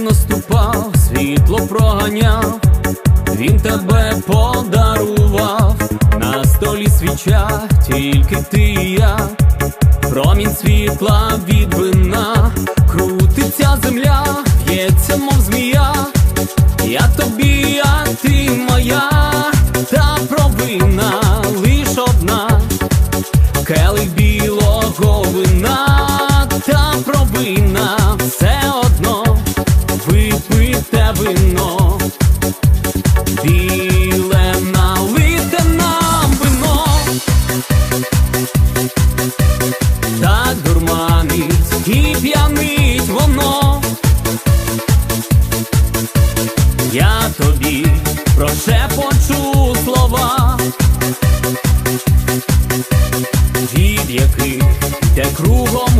Наступав, світло проганяв, він тебе подарував, на столі свіча, тільки ти і я, промінь світла від вина, Я тобі про це почув слова, від яких йде кругом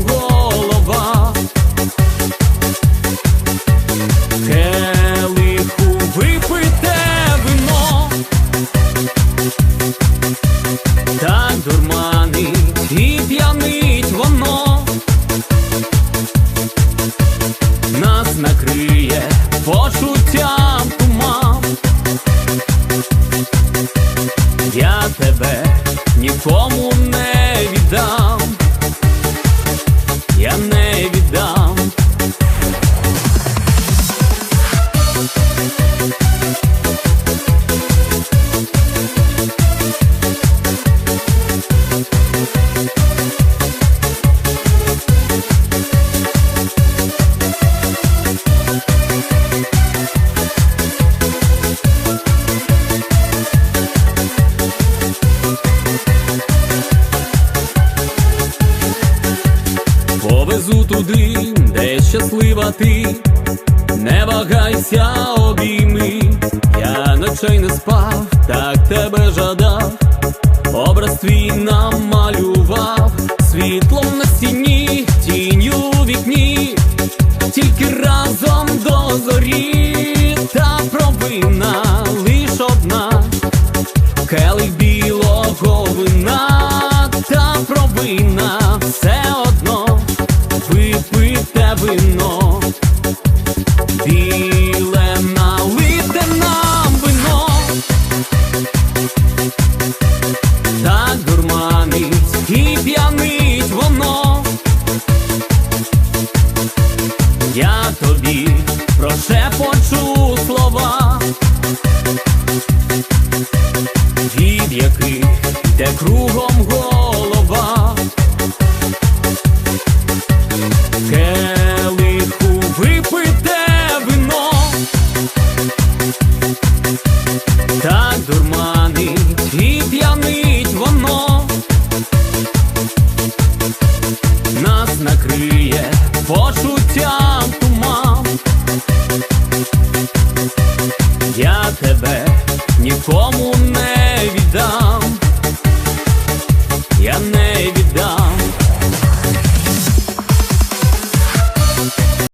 я не туди, де щаслива ти, не вагайся, обійми, я ночей не спав, так тебе жадав, образ твій намалював, світлом на стіні, тінню у вікні, тільки разом до зорі, та провина лиш одна, келих білого вина, та провина все Я тобі про це почув слова, від яких йде кругом голова.